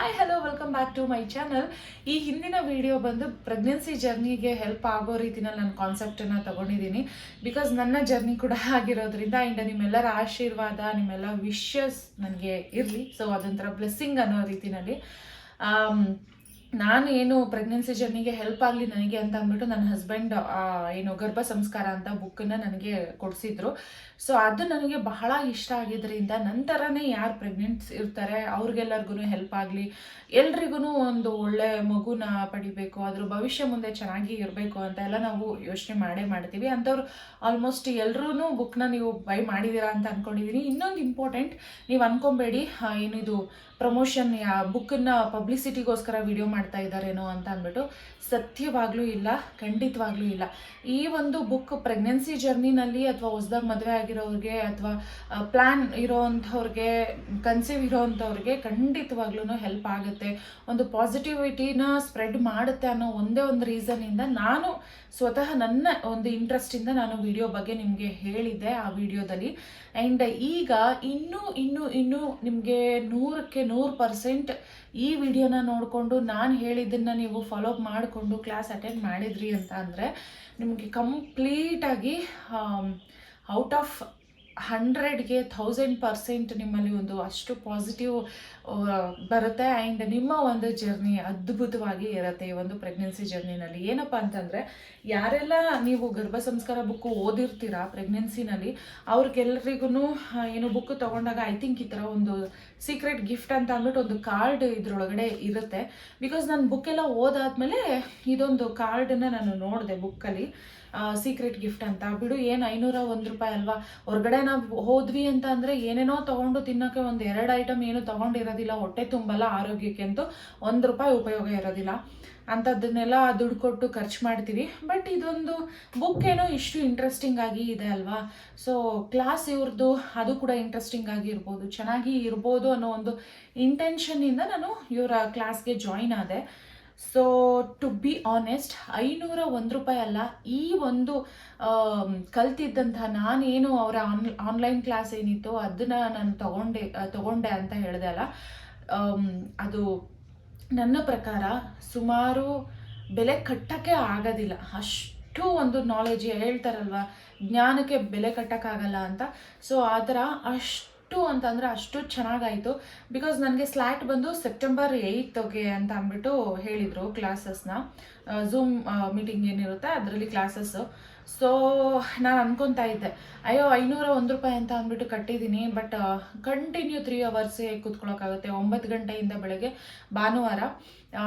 Hi hello welcome back to my channel ಈ ಹಿಂದಿನ video ಬಂದು ಪ್ರೆಗ್ನೆನ್ಸಿ ಜರ್ನಿಗೆ ಹೆಲ್ಪ್ ಆಗೋ ರೀತಿನಲ್ಲಿ ನಾನು ಕಾನ್ಸೆಪ್ಟನ್ನು ತಗೊಂಡಿದ್ದೀನಿ. ಬಿಕಾಸ್ ನನ್ನ ಜರ್ನಿ ಕೂಡ ಆಗಿರೋದ್ರಿಂದ ಆ್ಯಂಡ್ ನಿಮ್ಮೆಲ್ಲರ ಆಶೀರ್ವಾದ ನಿಮ್ಮೆಲ್ಲ ವಿಶಸ್ ನನಗೆ ಇರಲಿ. ಸೊ ಅದೊಂಥರ ಬ್ಲೆಸ್ಸಿಂಗ್ ಅನ್ನೋ ರೀತಿನಲ್ಲಿ. ಆಮ್, ನಾನು ಏನು ಪ್ರೆಗ್ನೆನ್ಸಿ ಜರ್ನಿಗೆ ಹೆಲ್ಪ್ ಆಗಲಿ ನನಗೆ ಅಂತ ಅಂದ್ಬಿಟ್ಟು ನನ್ನ ಹಸ್ಬೆಂಡ್ ಏನು ಗರ್ಭ ಸಂಸ್ಕಾರ ಅಂತ ಬುಕ್ಕನ್ನು ನನಗೆ ಕೊಡಿಸಿದ್ರು. ಸೊ ಅದು ನನಗೆ ಬಹಳ ಇಷ್ಟ ಆಗಿದ್ದರಿಂದ ನಂತರನೇ ಯಾರು ಪ್ರೆಗ್ನೆಂಟ್ಸ್ ಇರ್ತಾರೆ ಅವ್ರಿಗೆಲ್ಲರಿಗೂ ಹೆಲ್ಪ್ ಆಗಲಿ ಎಲ್ರಿಗೂ ಒಂದು ಒಳ್ಳೆ ಮಗುನ ಪಡಿಬೇಕು, ಅದ್ರ ಭವಿಷ್ಯ ಮುಂದೆ ಚೆನ್ನಾಗಿ ಇರಬೇಕು ಅಂತ ಎಲ್ಲ ನಾವು ಯೋಚನೆ ಮಾಡೇ ಮಾಡ್ತೀವಿ. ಅಂಥವ್ರು ಆಲ್ಮೋಸ್ಟ್ ಎಲ್ಲರೂ ಬುಕ್ನ ನೀವು ಬೈ ಮಾಡಿದ್ದೀರಾ ಅಂತ ಅಂದ್ಕೊಂಡಿದ್ದೀನಿ ಇನ್ನೊಂದು ಇಂಪಾರ್ಟೆಂಟ್ ನೀವು ಅನ್ಕೊಬೇಡಿ ಏನಿದು ಪ್ರಮೋಷನ್ ಯಾ ಬುಕ್ಕನ್ನ ಪಬ್ಲಿಸಿಟಿಗೋಸ್ಕರ ವಿಡಿಯೋ ಮಾಡ್ತಾ ಇದ್ದಾರೇನೋ ಅಂತ ಅಂದ್ಬಿಟ್ಟು ಸತ್ಯವಾಗ್ಲೂ ಇಲ್ಲ, ಖಂಡಿತವಾಗ್ಲೂ ಇಲ್ಲ. ಈ ಒಂದು ಬುಕ್ ಪ್ರೆಗ್ನೆನ್ಸಿ ಜರ್ನಿನಲ್ಲಿ ಅಥವಾ ಹೊಸದಾಗಿ ಮದುವೆ ಆಗಿರೋರಿಗೆ ಅಥವಾ ಪ್ಲ್ಯಾನ್ ಇರೋವಂಥವ್ರಿಗೆ ಕನ್ಸೀವ್ ಇರೋವಂಥವ್ರಿಗೆ ಖಂಡಿತವಾಗ್ಲೂ ಹೆಲ್ಪ್ ಆಗುತ್ತೆ. ಒಂದು ಪಾಸಿಟಿವಿಟಿನ ಸ್ಪ್ರೆಡ್ ಮಾಡುತ್ತೆ ಅನ್ನೋ ಒಂದೇ ಒಂದು ರೀಸನಿಂದ ನಾನು ಸ್ವತಃ ನನ್ನ ಒಂದು ಇಂಟ್ರೆಸ್ಟಿಂದ ನಾನು ವಿಡಿಯೋ ಬಗ್ಗೆ ನಿಮಗೆ ಹೇಳಿದ್ದೆ ಆ ವಿಡಿಯೋದಲ್ಲಿ ಆ್ಯಂಡ್ ಈಗ ಇನ್ನೂ ಇನ್ನೂ ಇನ್ನೂ ನಿಮಗೆ ನೂರಕ್ಕೆ ನೂರು ಪರ್ಸೆಂಟ್ ಈ ವಿಡಿಯೋನ ನೋಡಿಕೊಂಡು ನಾನು ಹೇಳಿದ್ದನ್ನು ನೀವು ಫಾಲೋ ಅಪ್ ಮಾಡಿಕೊಂಡು ಕ್ಲಾಸ್ ಅಟೆಂಡ್ ಮಾಡಿದ್ರಿ ಅಂತ ಅಂದರೆ ನಿಮಗೆ ಕಂಪ್ಲೀಟಾಗಿ ಔಟ್ ಆಫ್ ಹಂಡ್ರೆಡ್ಗೆ ಥೌಸಂಡ್ ಪರ್ಸೆಂಟ್ ನಿಮ್ಮಲ್ಲಿ ಒಂದು ಅಷ್ಟು ಪಾಸಿಟಿವ್ ಬರುತ್ತೆ. ಆ್ಯಂಡ್ ನಿಮ್ಮ ಒಂದು ಜರ್ನಿ ಅದ್ಭುತವಾಗಿ ಇರುತ್ತೆ ಈ ಒಂದು ಪ್ರೆಗ್ನೆನ್ಸಿ ಜರ್ನಿನಲ್ಲಿ ಏನಪ್ಪ ಅಂತಂದರೆ, ಯಾರೆಲ್ಲ ನೀವು ಗರ್ಭ ಸಂಸ್ಕಾರ ಬುಕ್ ಓದಿರ್ತೀರಾ ಪ್ರೆಗ್ನೆನ್ಸಿನಲ್ಲಿ ಅವ್ರಿಗೆಲ್ಲರಿಗೂ ಏನು ಬುಕ್ ತೊಗೊಂಡಾಗ ಐ ಥಿಂಕ್ ಈ ಥರ ಒಂದು ಸೀಕ್ರೆಟ್ ಗಿಫ್ಟ್ ಅಂತ ಅಂದ್ಬಿಟ್ಟು ಒಂದು ಕಾರ್ಡ್ ಇದರೊಳಗಡೆ ಇರುತ್ತೆ. ಬಿಕಾಸ್ ನಾನು ಬುಕ್ ಎಲ್ಲ ಓದಾದ್ಮೇಲೆ ಇದೊಂದು ಕಾರ್ಡನ್ನು ನಾನು ನೋಡಿದೆ ಬುಕ್ಕಲ್ಲಿ ಸೀಕ್ರೆಟ್ ಗಿಫ್ಟ್ ಅಂತ. ಬಿಡು, ಏನು ಐನೂರ ಒಂದು ರೂಪಾಯಿ ಅಲ್ವಾ? ಹೊರಗಡೆ ನಾವು ಹೋದ್ವಿ ಅಂತ ಅಂದರೆ ಏನೇನೋ ತೊಗೊಂಡು ತಿನ್ನೋಕ್ಕೆ ಒಂದು ಎರಡು ಐಟಮ್ ಏನು ತೊಗೊಂಡಿರೋದಿಲ್ಲ. ಹೊಟ್ಟೆ ತುಂಬಲ್ಲ ಆರೋಗ್ಯಕ್ಕೆ ಅಂತೂ ಒಂದು ರೂಪಾಯಿ ಉಪಯೋಗ ಇರೋದಿಲ್ಲ. ಅಂಥದ್ದನ್ನೆಲ್ಲ ದುಡ್ಡು ಕೊಟ್ಟು ಖರ್ಚು ಮಾಡ್ತೀವಿ. ಬಟ್ ಇದೊಂದು ಬುಕ್ ಏನೋ ಇಷ್ಟು ಇಂಟ್ರೆಸ್ಟಿಂಗ್ ಆಗಿ ಇದೆ ಅಲ್ವಾ? ಸೊ ಕ್ಲಾಸ್ ಇವ್ರದ್ದು ಅದು ಕೂಡ ಇಂಟ್ರೆಸ್ಟಿಂಗ್ ಆಗಿ ಇರ್ಬೋದು. ಚೆನ್ನಾಗಿ ಇರ್ಬೋದು ಅನ್ನೋ ಒಂದು ಇಂಟೆನ್ಷನ್ನಿಂದ ನಾನು ಇವರ ಕ್ಲಾಸ್ಗೆ ಜಾಯಿನ್ ಆದೆ. ಸೊ ಟು ಬಿ ಆನೆಸ್ಟ್ ಐನೂರ ಒಂದು ರೂಪಾಯಿ ಅಲ್ಲ, ಈ ಒಂದು ಕಲ್ತಿದ್ದಂತಹ ನಾನೇನು ಅವರ ಆನ್ ಆನ್ಲೈನ್ ಕ್ಲಾಸ್ ಏನಿತ್ತು ಅದನ್ನು ನಾನು ತಗೊಂಡೆ ತಗೊಂಡೆ ಅಂತ ಹೇಳಿದೆ ಅಲ್ಲ. ಅದು ನನ್ನ ಪ್ರಕಾರ ಸುಮಾರು ಬೆಲೆ ಕಟ್ಟಕ್ಕೆ ಆಗೋದಿಲ್ಲ. ಅಷ್ಟು ಒಂದು ನಾಲೆಜ್ ಹೇಳ್ತಾರಲ್ವ, ಜ್ಞಾನಕ್ಕೆ ಬೆಲೆ ಕಟ್ಟಕ್ಕಾಗಲ್ಲ ಅಂತ. ಸೊ ಆ ಥರ ಅಷ್ಟು ಅಂತಂದರೆ ಅಷ್ಟು ಚೆನ್ನಾಗಾಯಿತು. ಬಿಕಾಸ್ ನನಗೆ ಸ್ಲ್ಯಾಟ್ ಬಂದು ಸೆಪ್ಟೆಂಬರ್ ಏಯ್ತ್ಗೆ ಅಂತ ಅಂದ್ಬಿಟ್ಟು ಹೇಳಿದರು ಕ್ಲಾಸಸ್ನ ಝೂಮ್ ಮೀಟಿಂಗ್ ಏನಿರುತ್ತೆ ಅದರಲ್ಲಿ ಕ್ಲಾಸಸ್ಸು ಸೊ ನಾನು ಅನ್ಕೊತಾ ಇದ್ದೆ. ಅಯ್ಯೋ, ಐನೂರ ಒಂದು ರೂಪಾಯಿ ಅಂತ ಅಂದ್ಬಿಟ್ಟು ಕಟ್ಟಿದ್ದೀನಿ ಬಟ್ ಕಂಟಿನ್ಯೂ ತ್ರೀ ಅವರ್ಸೇ ಕೂತ್ಕೊಳ್ಳೋಕ್ಕಾಗುತ್ತೆ ಒಂಬತ್ತು ಗಂಟೆಯಿಂದ ಬೆಳಗ್ಗೆ ಭಾನುವಾರ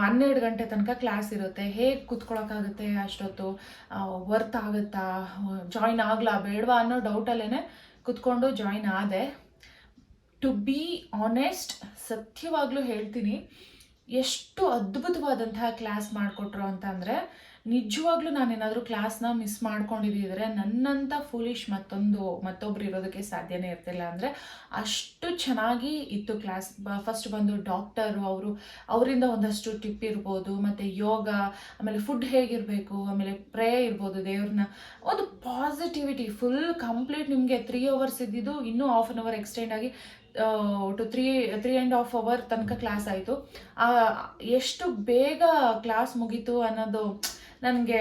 ಹನ್ನೆರಡು ಗಂಟೆ ತನಕ ಕ್ಲಾಸ್ ಇರುತ್ತೆ. ಹೇಗೆ ಕೂತ್ಕೊಳ್ಳೋಕ್ಕಾಗುತ್ತೆ ಅಷ್ಟೊತ್ತು? ವರ್ತ್ ಆಗುತ್ತಾ? ಜಾಯಿನ್ ಆಗಲಾ ಬೇಡವಾ ಅನ್ನೋ ಡೌಟಲ್ಲೇ ಕೂತ್ಕೊಂಡು ಜಾಯಿನ್ ಆದೆ. ಟು ಬಿ ಆನೆಸ್ಟ್ ಸತ್ಯವಾಗ್ಲೂ ಹೇಳ್ತೀನಿ, ಎಷ್ಟು ಅದ್ಭುತವಾದಂತಹ ಕ್ಲಾಸ್ ಮಾಡಿಕೊಟ್ರು ಅಂತ ಅಂದರೆ ನಿಜವಾಗ್ಲೂ ನಾನೇನಾದರೂ ಕ್ಲಾಸ್ನ ಮಿಸ್ ಮಾಡ್ಕೊಂಡಿದ್ದಿದ್ರೆ ನನ್ನಂಥ ಫುಲಿಶ್ ಮತ್ತೊಂದು, ಮತ್ತೊಬ್ರು ಇರೋದಕ್ಕೆ ಸಾಧ್ಯನೇ ಇರ್ತಿಲ್ಲ ಅಂದರೆ, ಅಷ್ಟು ಚೆನ್ನಾಗಿ ಇತ್ತು ಕ್ಲಾಸ್ ಫಸ್ಟ್ ಬಂದು ಡಾಕ್ಟರು ಅವರು, ಅವರಿಂದ ಒಂದಷ್ಟು ಟಿಪ್ ಇರ್ಬೋದು, ಮತ್ತು ಯೋಗ, ಆಮೇಲೆ ಫುಡ್ ಹೇಗಿರಬೇಕು, ಆಮೇಲೆ ಪ್ರೇ ಇರ್ಬೋದು ದೇವ್ರನ್ನ. ಒಂದು ಪಾಸಿಟಿವಿಟಿ ಫುಲ್ ಕಂಪ್ಲೀಟ್ ನಿಮಗೆ ತ್ರೀ ಅವರ್ಸ್ ಇದ್ದಿದ್ದು ಇನ್ನೂ ಹಾಫ್ ಆನ್ ಅವರ್ ಎಕ್ಸ್ಟೆಂಡ್ ಆಗಿ to three three and half hour ತನಕ ಕ್ಲಾಸ್ ಆಯಿತು. ಎಷ್ಟು ಬೇಗ ಕ್ಲಾಸ್ ಮುಗೀತು ಅನ್ನೋದು ನನಗೆ,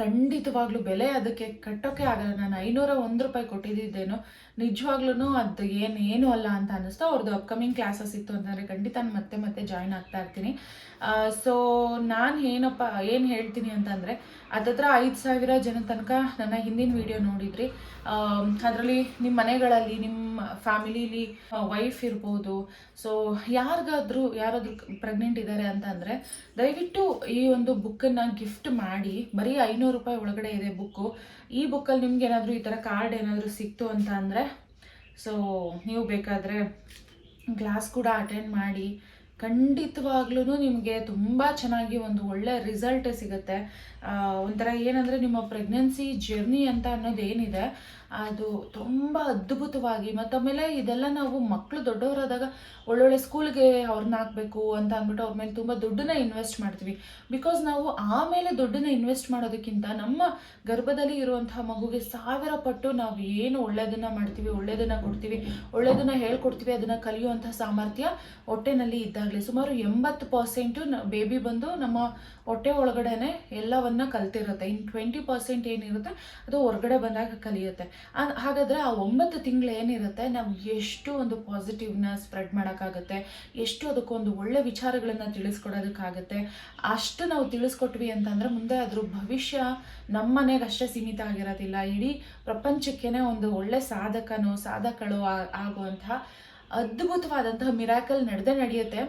ಖಂಡಿತವಾಗ್ಲೂ ಬೆಲೆ ಅದಕ್ಕೆ ಕಟ್ಟೋಕೆ ಆಗಲ್ಲ. ನಾನು ಐನೂರ ಒಂದು ರೂಪಾಯಿ ಕೊಟ್ಟಿದ್ದೇನೋ ನಿಜವಾಗ್ಲೂ ಅದು ಏನು ಏನು ಅಲ್ಲ ಅಂತ ಅನ್ನಿಸ್ತು. ಅವ್ರದ್ದು ಅಪ್ಕಮಿಂಗ್ ಕ್ಲಾಸಸ್ ಇತ್ತು ಅಂತಂದರೆ ಖಂಡಿತ ನಾನು ಮತ್ತೆ ಮತ್ತೆ ಜಾಯ್ನ್ ಆಗ್ತಾ ಇರ್ತೀನಿ. ಸೊ ನಾನು ಏನಪ್ಪ ಏನು ಹೇಳ್ತೀನಿ ಅಂತಂದರೆ ಹತ್ತತ್ರ ಐದು ಸಾವಿರ ಜನ ತನಕ ನನ್ನ ಹಿಂದಿನ ವಿಡಿಯೋ ನೋಡಿದ್ರಿ. ಅದರಲ್ಲಿ ನಿಮ್ಮ ಮನೆಗಳಲ್ಲಿ ನಿಮ್ಮ ಫ್ಯಾಮಿಲಿಲಿ ವೈಫ್ ಇರ್ಬೋದು. ಸೊ ಯಾರಿಗಾದ್ರೂ ಯಾರಾದರೂ ಪ್ರೆಗ್ನೆಂಟ್ ಇದ್ದಾರೆ ಅಂತ ಅಂದರೆ ದಯವಿಟ್ಟು ಈ ಒಂದು ಬುಕ್ಕನ್ನು ಗಿಫ್ಟ್ ಮಾಡಿ. ಬರೀ ಐನೂರು ರೂಪಾಯಿ ಒಳಗಡೆ ಇದೆ ಬುಕ್ಕು ಈ ಬುಕ್ಕಲ್ಲಿ ನಿಮ್ಗೆ ಏನಾದರೂ ಈ ಥರ ಕಾರ್ಡ್ ಏನಾದರೂ ಸಿಕ್ತು ಅಂತ ಅಂದರೆ ಸೊ ನೀವು ಬೇಕಾದರೆ ಕ್ಲಾಸ್ ಕೂಡ ಅಟೆಂಡ್ ಮಾಡಿ ಖಂಡಿತವಾಗ್ಲೂ ನಿಮಗೆ ತುಂಬ ಚೆನ್ನಾಗಿ ಒಂದು ಒಳ್ಳೆ ರಿಸಲ್ಟ್ ಸಿಗುತ್ತೆ. ಒಂಥರ ಏನಂದರೆ ನಿಮ್ಮ ಪ್ರೆಗ್ನೆನ್ಸಿ ಜರ್ನಿ ಅಂತ ಅನ್ನೋದು ಏನಿದೆ, ಅದು ತುಂಬ ಅದ್ಭುತವಾಗಿ ಮತ್ತು ಆಮೇಲೆ ಇದೆಲ್ಲ ನಾವು ಮಕ್ಕಳು ದೊಡ್ಡವರಾದಾಗ ಒಳ್ಳೊಳ್ಳೆ ಸ್ಕೂಲ್ಗೆ ಅವ್ರನ್ನ ಹಾಕಬೇಕು ಅಂತ ಅಂದ್ಬಿಟ್ಟು ಅವ್ರ ಮೇಲೆ ತುಂಬ ದುಡ್ಡನ್ನ ಇನ್ವೆಸ್ಟ್ ಮಾಡ್ತೀವಿ. ಬಿಕಾಸ್ ನಾವು ಆಮೇಲೆ ದುಡ್ಡನ್ನ ಇನ್ವೆಸ್ಟ್ ಮಾಡೋದಕ್ಕಿಂತ ನಮ್ಮ ಗರ್ಭದಲ್ಲಿ ಇರುವಂತಹ ಮಗುಗೆ ಸಾವಿರ ಪಟ್ಟು ನಾವು ಏನು ಒಳ್ಳೆಯದನ್ನು ಮಾಡ್ತೀವಿ ಒಳ್ಳೆಯದನ್ನು ಕೊಡ್ತೀವಿ ಒಳ್ಳೆಯದನ್ನು ಹೇಳ್ಕೊಡ್ತೀವಿ, ಅದನ್ನು ಕಲಿಯುವಂಥ ಸಾಮರ್ಥ್ಯ ಹೊಟ್ಟೆನಲ್ಲಿ ಇದ್ದಾಗಲೇ ಸುಮಾರು ಎಂಬತ್ತು ಪರ್ಸೆಂಟು ಬೇಬಿ ಬಂದು ನಮ್ಮ ಹೊಟ್ಟೆ ಒಳಗಡೆನೆ ಎಲ್ಲವನ್ನ ಕಲ್ತಿರುತ್ತೆ. ಇನ್ ಟ್ವೆಂಟಿ ಪರ್ಸೆಂಟ್ ಏನಿರುತ್ತೆ, ಅದು ಹೊರಗಡೆ ಬಂದಾಗ ಕಲಿಯುತ್ತೆ. ಹಾಗಾದ್ರೆ ಆ ಒಂಬತ್ತು ತಿಂಗಳು ಏನಿರುತ್ತೆ, ನಾವು ಎಷ್ಟು ಒಂದು ಪಾಸಿಟಿವ್ನ ಸ್ಪ್ರೆಡ್ ಮಾಡೋಕ್ಕಾಗುತ್ತೆ, ಎಷ್ಟು ಅದಕ್ಕೊಂದು ಒಳ್ಳೆ ವಿಚಾರಗಳನ್ನು ತಿಳಿಸ್ಕೊಡೋದಕ್ಕಾಗುತ್ತೆ, ಅಷ್ಟು ನಾವು ತಿಳಿಸ್ಕೊಟ್ವಿ ಅಂತಂದ್ರೆ ಮುಂದೆ ಅದ್ರ ಭವಿಷ್ಯ ನಮ್ಮ ಮನೆಗೆ ಅಷ್ಟೇ ಸೀಮಿತ ಆಗಿರೋದಿಲ್ಲ. ಇಡೀ ಪ್ರಪಂಚಕ್ಕೇನೆ ಒಂದು ಒಳ್ಳೆ ಸಾಧಕನೋ, ಸಾಧಕಳು ಆಗುವಂತಹ ಅದ್ಭುತವಾದಂತಹ ಮಿರಾಕಲ್ ನಡೆದೇ ನಡೆಯುತ್ತೆ.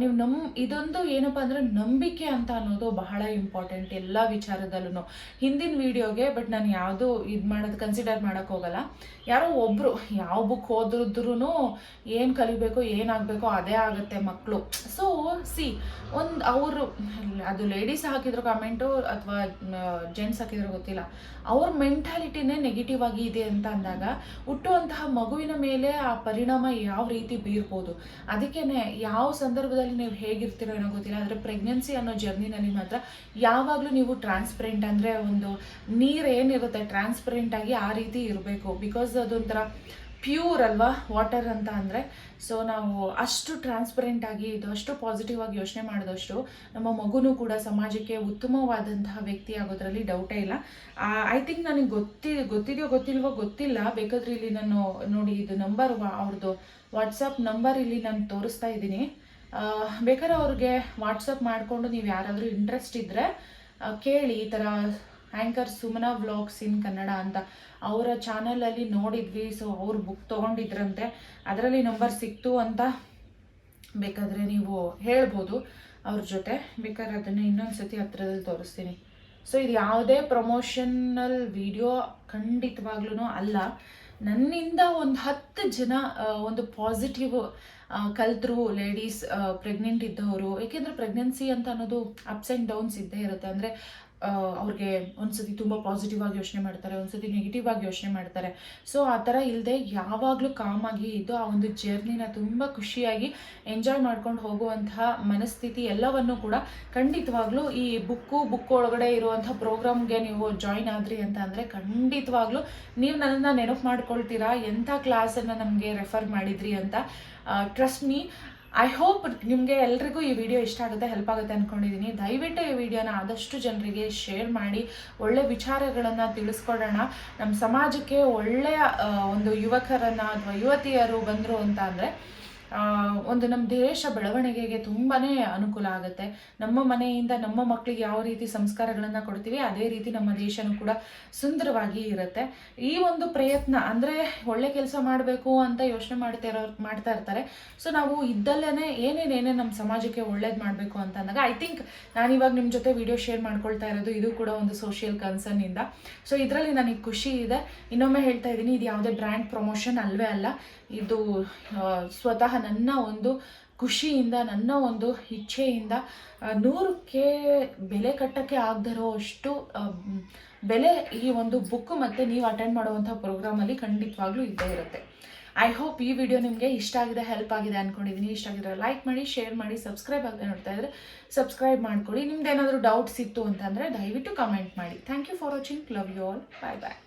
ನೀವು ನಮ್, ಇದೊಂದು ಏನಪ್ಪ ಅಂದ್ರೆ ನಂಬಿಕೆ ಅಂತ ಅನ್ನೋದು ಬಹಳ ಇಂಪಾರ್ಟೆಂಟ್ ಎಲ್ಲ ವಿಚಾರದಲ್ಲೂ ಹಿಂದಿನ ವಿಡಿಯೋಗೆ ಬಟ್ ನಾನು ಯಾವುದು ಇದು ಮಾಡೋದು ಕನ್ಸಿಡರ್ ಮಾಡೋಕ್ಕೆ ಹೋಗಲ್ಲ. ಯಾರೋ ಒಬ್ಬರು ಯಾವ ಬುಕ್ ಓದಿದ್ರು ಏನು ಕಲಿಬೇಕು ಏನಾಗಬೇಕು ಅದೇ ಆಗುತ್ತೆ ಮಕ್ಕಳು ಸೊ ಸಿ ಒಂದು ಅವರು, ಅದು ಲೇಡೀಸ್ ಹಾಕಿದ್ರು ಕಮೆಂಟು ಅಥವಾ ಜೆಂಟ್ಸ್ ಹಾಕಿದ್ರು ಗೊತ್ತಿಲ್ಲ. ಅವ್ರ ಮೆಂಟಾಲಿಟಿನೇ ನೆಗೆಟಿವ್ ಆಗಿ ಇದೆ ಅಂತ ಅಂದಾಗ, ಹುಟ್ಟುವಂತಹ ಮಗುವಿನ ಮೇಲೆ ಆ ಪರಿಣಾಮ ಯಾವ ರೀತಿ ಬೀರ್ಬೋದು? ಅದಕ್ಕೇನೆ, ಯಾವ ಸಂದರ್ಭದಲ್ಲಿ ನೀವು ಹೇಗಿರ್ತೀರೋ ಏನೋ ಗೊತ್ತಿಲ್ಲ, ಆದರೆ ಪ್ರೆಗ್ನೆನ್ಸಿ ಅನ್ನೋ ಜರ್ನಿನಲ್ಲಿ ಮಾತ್ರ ಯಾವಾಗಲೂ ನೀವು ಟ್ರಾನ್ಸ್ಪರೆಂಟ್ ಅಂದರೆ ಒಂದು ನೀರು ಏನಿರುತ್ತೆ ಟ್ರಾನ್ಸ್ಪರೆಂಟ್ ಆಗಿ ಆ ರೀತಿ ಇರಬೇಕು. ಬಿಕಾಸ್ ಅದೊಂಥರ ಪ್ಯೂರ್ ಅಲ್ವಾ ವಾಟರ್ ಅಂತ ಅಂದರೆ? ಸೊ ನಾವು ಅಷ್ಟು ಟ್ರಾನ್ಸ್ಪರೆಂಟ್ ಆಗಿ ಇದು ಅಷ್ಟು ಪಾಸಿಟಿವ್ ಆಗಿ ಯೋಚನೆ ಮಾಡಿದಷ್ಟು ನಮ್ಮ ಮಗುನೂ ಕೂಡ ಸಮಾಜಕ್ಕೆ ಉತ್ತಮವಾದಂತಹ ವ್ಯಕ್ತಿ ಆಗೋದ್ರಲ್ಲಿ ಡೌಟೇ ಇಲ್ಲ. ಐ ಥಿಂಕ್ ನನಗೆ ಗೊತ್ತಿ, ಗೊತ್ತಿದೆಯೋ ಗೊತ್ತಿಲ್ವೋ ಗೊತ್ತಿಲ್ಲ. ಬೇಕಾದ್ರೆ ಇಲ್ಲಿ ನಾನು ನೋಡಿ ಇದು ನಂಬರ್ ಅವ್ರದ್ದು ವಾಟ್ಸಪ್ ನಂಬರ್ ಇಲ್ಲಿ ನಾನು ತೋರಿಸ್ತಾ ಇದ್ದೀನಿ. ಬೇಕಾದ್ರೆ ಅವ್ರಿಗೆ ವಾಟ್ಸಪ್ ಮಾಡಿಕೊಂಡು ನೀವು ಯಾರಾದರೂ ಇಂಟ್ರೆಸ್ಟ್ ಇದ್ದರೆ ಕೇಳಿ ಈ ಥರ anchor Sumana vlogs in Kannada ಅಂತ. ಅವರ ಚಾನಲಲ್ಲಿ ನೋಡಿದ್ವಿ ಸೊ ಅವರು ಬುಕ್ ತೊಗೊಂಡಿದ್ರಂತೆ. ಅದರಲ್ಲಿ ನಂಬರ್ ಸಿಕ್ತು ಅಂತ ಬೇಕಾದರೆ ನೀವು ಹೇಳ್ಬೋದು ಅವ್ರ ಜೊತೆ. ಬೇಕಾದ್ರೆ ಅದನ್ನು ಇನ್ನೊಂದು ಸತಿ ಹತ್ರದಲ್ಲಿ ತೋರಿಸ್ತೀನಿ. ಸೊ ಇದು ಯಾವುದೇ ಪ್ರಮೋಷನಲ್ ವಿಡಿಯೋ ಖಂಡಿತವಾಗ್ಲೂ ಅಲ್ಲ. ನನ್ನಿಂದ ಒಂದು ಹತ್ತು ಜನ ಒಂದು ಪಾಸಿಟಿವ್ ಕಲ್ತರು ಲೇಡೀಸ್ ಪ್ರೆಗ್ನೆಂಟ್ ಇದ್ದವರು, ಏಕೆಂದ್ರೆ ಪ್ರೆಗ್ನೆನ್ಸಿ ಅಂತ ಅನ್ನೋದು ಅಪ್ಸ್ ಆ್ಯಂಡ್ ಡೌನ್ಸ್ ಇದ್ದೇ ಇರುತ್ತೆ. ಅಂದರೆ ಅವ್ರಿಗೆ ಒಂದ್ಸತಿ ತುಂಬ ಪಾಸಿಟಿವ್ ಆಗಿ ಯೋಚನೆ ಮಾಡ್ತಾರೆ, ಒಂದ್ಸತಿ ನೆಗೆಟಿವ್ ಆಗಿ ಯೋಚನೆ ಮಾಡ್ತಾರೆ. ಸೊ ಆ ಥರ ಇಲ್ಲದೆ ಯಾವಾಗಲೂ ಕಾಮಾಗಿ ಇದ್ದು ಆ ಒಂದು ಜರ್ನಿನ ತುಂಬ ಖುಷಿಯಾಗಿ ಎಂಜಾಯ್ ಮಾಡ್ಕೊಂಡು ಹೋಗುವಂತಹ ಮನಸ್ಥಿತಿ ಎಲ್ಲವನ್ನು ಕೂಡ ಖಂಡಿತವಾಗ್ಲೂ ಈ ಬುಕ್ಕು ಬುಕ್ ಒಳಗಡೆ ಇರುವಂಥ ಪ್ರೋಗ್ರಾಮ್ಗೆ ನೀವು ಜಾಯಿನ್ ಆದ್ರಿ ಅಂತ ಅಂದರೆ ಖಂಡಿತವಾಗ್ಲೂ ನೀವು ನನ್ನನ್ನು ನೆನಪು ಮಾಡ್ಕೊಳ್ತೀರಾ, ಎಂಥ ಕ್ಲಾಸನ್ನು ನಮಗೆ ರೆಫರ್ ಮಾಡಿದ್ರಿ ಅಂತ ಟ್ರಸ್ಟ್ ಮೀ ಐ ಹೋಪ್ ನಿಮಗೆ ಎಲ್ರಿಗೂ ಈ ವಿಡಿಯೋ ಇಷ್ಟ ಆಗುತ್ತೆ ಹೆಲ್ಪ್ ಆಗುತ್ತೆ ಅಂದ್ಕೊಂಡಿದ್ದೀನಿ ದಯವಿಟ್ಟು ಈ ವಿಡಿಯೋನ ಆದಷ್ಟು ಜನರಿಗೆ ಶೇರ್ ಮಾಡಿ, ಒಳ್ಳೆ ವಿಚಾರಗಳನ್ನು ತಿಳಿಸ್ಕೊಡೋಣ. ನಮ್ಮ ಸಮಾಜಕ್ಕೆ ಒಳ್ಳೆಯ ಒಂದು ಯುವಕರನ್ನು ಅಥವಾ ಯುವತಿಯರು ಬಂದರು ಅಂತ ಅಂದರೆ ಒಂದು ನಮ್ಮ ದೇಶ ಬೆಳವಣಿಗೆಗೆ ತುಂಬಾ ಅನುಕೂಲ ಆಗುತ್ತೆ. ನಮ್ಮ ಮನೆಯಿಂದ ನಮ್ಮ ಮಕ್ಕಳಿಗೆ ಯಾವ ರೀತಿ ಸಂಸ್ಕಾರಗಳನ್ನು ಕೊಡ್ತೀವಿ, ಅದೇ ರೀತಿ ನಮ್ಮ ದೇಶನೂ ಕೂಡ ಸುಂದರವಾಗಿ ಇರುತ್ತೆ. ಈ ಒಂದು ಪ್ರಯತ್ನ ಅಂದರೆ ಒಳ್ಳೆ ಕೆಲಸ ಮಾಡಬೇಕು ಅಂತ ಯೋಚನೆ ಮಾಡ್ತಾ ಮಾಡ್ತಿರೋ ಮಾಡ್ತಾ ಇರ್ತಾರೆ. ಸೊ ನಾವು ಇದ್ದಲ್ಲೇ ಏನೇನೇನೇ ನಮ್ಮ ಸಮಾಜಕ್ಕೆ ಒಳ್ಳೇದು ಮಾಡಬೇಕು ಅಂತ ಅಂದಾಗ ಐ ಥಿಂಕ್ ನಾನಿವಾಗ ನಿಮ್ಮ ಜೊತೆ ವಿಡಿಯೋ ಶೇರ್ ಮಾಡ್ಕೊಳ್ತಾ ಇರೋದು ಇದು ಕೂಡ ಒಂದು ಸೋಷಿಯಲ್ ಕನ್ಸರ್ನಿಂದ ಸೊ ಇದರಲ್ಲಿ ನನಗೆ ಖುಷಿ ಇದೆ. ಇನ್ನೊಮ್ಮೆ ಹೇಳ್ತಾ ಇದ್ದೀನಿ ಇದು ಯಾವುದೇ ಬ್ರ್ಯಾಂಡ್ ಪ್ರಮೋಷನ್ ಅಲ್ವೇ ಅಲ್ಲ. ಇದು ಸ್ವತಃ ನನ್ನ ಒಂದು ಖುಷಿಯಿಂದ, ನನ್ನ ಒಂದು ಇಚ್ಛೆಯಿಂದ ನೂರಕ್ಕೆ ಬೆಲೆ ಕಟ್ಟಕ್ಕೆ ಆಗದಿರೋ ಅಷ್ಟು ಬೆಲೆ ಈ ಒಂದು ಬುಕ್ ಮತ್ತು ನೀವು ಅಟೆಂಡ್ ಮಾಡುವಂಥ ಪ್ರೋಗ್ರಾಮಲ್ಲಿ ಖಂಡಿತವಾಗ್ಲೂ ಇದ್ದೇ ಇರುತ್ತೆ. ಐ ಹೋಪ್ ಈ ವಿಡಿಯೋ ನಿಮಗೆ ಇಷ್ಟ ಆಗಿದೆ ಹೆಲ್ಪ್ ಆಗಿದೆ ಅಂದ್ಕೊಂಡಿದ್ದೀನಿ ಇಷ್ಟ ಆಗಿದ್ರೆ ಲೈಕ್ ಮಾಡಿ ಶೇರ್ ಮಾಡಿ ಸಬ್ಸ್ಕ್ರೈಬ್ ಆಗದೆ ನೋಡ್ತಾ ಇದ್ರೆ ಸಬ್ಸ್ಕ್ರೈಬ್ ಮಾಡ್ಕೊಳ್ಳಿ. ನಿಮ್ದು ಏನಾದರೂ ಡೌಟ್ಸ್ ಇತ್ತು ಅಂತಂದರೆ ದಯವಿಟ್ಟು ಕಮೆಂಟ್ ಮಾಡಿ. Thank you for watching love you all bye bye